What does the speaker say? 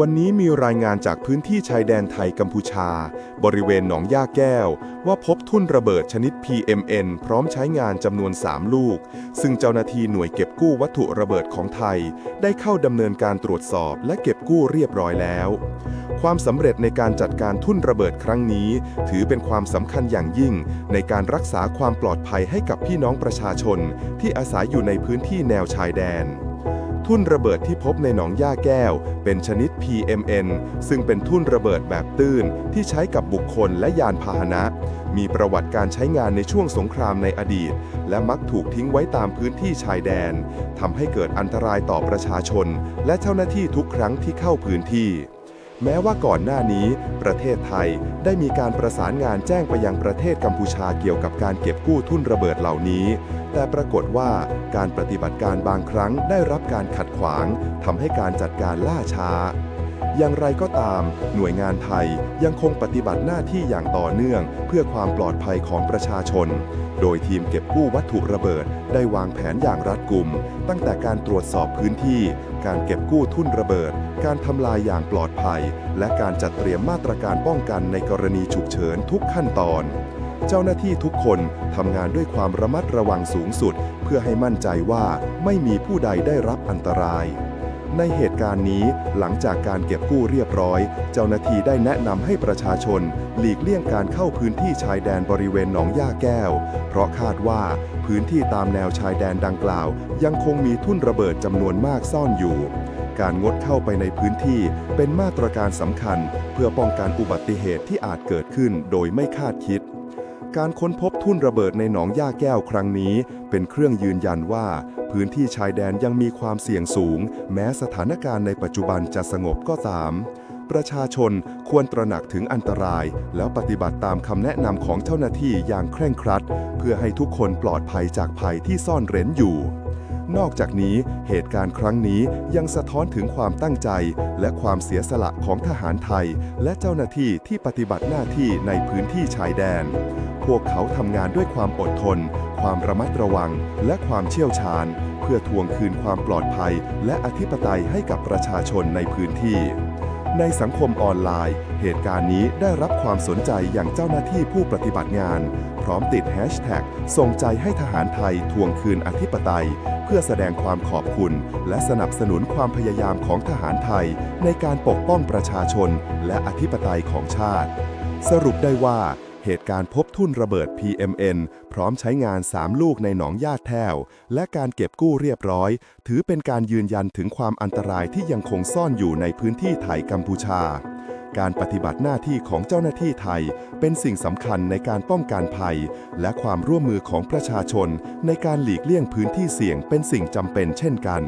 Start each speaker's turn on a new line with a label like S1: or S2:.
S1: วันนี้มีรายงานจากพื้นที่ชายแดนไทยกัมพูชา บริเวณหนองย่าแก้ว ว่าพบทุ่นระเบิดชนิด PMN พร้อมใช้งานจำนวน 3 ลูก ซึ่งเจ้าหน้าที่หน่วยเก็บกู้วัตถุระเบิดของไทย ได้เข้าดำเนินการตรวจสอบและเก็บกู้เรียบร้อยแล้ว ความสำเร็จในการจัดการทุ่นระเบิดครั้งนี้ ถือเป็นความสำคัญอย่างยิ่ง ในการรักษาความปลอดภัยให้กับพี่น้องประชาชน ที่อาศัยอยู่ในพื้นที่แนวชายแดน ทุ่นระเบิดที่พบในหนองย่าแก้ว เป็นชนิด PMN ซึ่งเป็นทุ่นระเบิดแบบตื้นที่ใช้กับบุคคลและยานพาหนะ มีประวัติการใช้งานในช่วงสงครามในอดีต และมักถูกทิ้งไว้ตามพื้นที่ชายแดนทำให้เกิดอันตรายต่อประชาชน และเจ้าหน้าที่ทุกครั้งที่เข้าพื้นที่ แม้ว่าก่อนหน้านี้ ประเทศไทยได้มีการประสานงานแจ้งไปยังประเทศกัมพูชาเกี่ยวกับการเก็บกู้ทุ่นระเบิดเหล่านี้ แต่ปรากฏว่าการปฏิบัติการบางครั้งได้รับการขัดขวางทำให้การจัดการล่าช้า อย่างไรก็ตาม หน่วยงานไทยยังคงปฏิบัติหน้าที่อย่างต่อเนื่อง เพื่อความปลอดภัยของประชาชน โดยทีมเก็บกู้วัตถุระเบิด ได้วางแผนอย่างรัดกุม ตั้งแต่การตรวจสอบพื้นที่ การเก็บกู้ทุ่นระเบิด การทำลายอย่างปลอดภัย และการจัดเตรียมมาตรการป้องกันในกรณีฉุกเฉินทุกขั้นตอนเจ้าหน้าที่ทุกคนทำงานด้วยความระมัดระวังสูงสุด เพื่อให้มั่นใจว่าไม่มีผู้ใดได้รับอันตราย ในเหตุการณ์นี้หลังจากการเก็บกู้เรียบร้อย เจ้าหน้าที่ได้แนะนำให้ประชาชน หลีกเลี่ยงการเข้าพื้นที่ชายแดนบริเวณหนองย่าแก้ว เพราะคาดว่าพื้นที่ตามแนวชายแดนดังกล่าว ยังคงมีทุ่นระเบิดจำนวนมากซ่อนอยู่ การงดเข้าไปในพื้นที่เป็นมาตรการสำคัญ เพื่อป้องกันอุบัติเหตุที่อาจเกิดขึ้นโดยไม่คาดคิด การค้นพบทุ่นระเบิดในหนองย่าแก้วครั้งนี้ เป็นเครื่องยืนยันว่า พื้นที่ชายแดนยังมีความเสี่ยงสูง แม้สถานการณ์ในปัจจุบันจะสงบก็ตาม ประชาชนควรตระหนักถึงอันตราย แล้วปฏิบัติตามคำแนะนำของเจ้าหน้าที่อย่างเคร่งครัด เพื่อให้ทุกคนปลอดภัยจากภัยที่ซ่อนเร้นอยู่ นอกจากนี้เหตุการณ์ครั้งนี้ยังสะท้อนถึงความตั้งใจ และความเสียสละของทหารไทย และเจ้าหน้าที่ที่ปฏิบัติหน้าที่ในพื้นที่ชายแดน พวกเขาทำงานด้วยความอดทน ความระมัดระวัง และความเชี่ยวชาญ เพื่อทวงคืนความปลอดภัย และอธิปไตยให้กับประชาชนในพื้นที่ในสังคมออนไลน์ เหตุการณ์นี้ได้รับความสนใจอย่างเจ้าหน้าที่ผู้ปฏิบัติงาน พร้อมติดแฮชแท็กส่งใจให้ทหารไทยทวงคืนอธิปไตย เพื่อแสดงความขอบคุณ และสนับสนุนความพยายามของทหารไทย ในการปกป้องประชาชน และอธิปไตยของชาติ สรุปได้ว่าเหตุการณ์พบทุ่นระเบิด PMN พร้อมใช้งาน 3 ลูกในหนองญาติแท้ว และการเก็บกู้เรียบร้อย ถือเป็นการยืนยันถึงความอันตรายที่ยังคงซ่อนอยู่ในพื้นที่ไทยกัมพูชา การปฏิบัติหน้าที่ของเจ้าหน้าที่ไทย เป็นสิ่งสำคัญในการป้องกันภัย และความร่วมมือของประชาชน ในการหลีกเลี่ยงพื้นที่เสี่ยงเป็นสิ่งจำเป็นเช่นกัน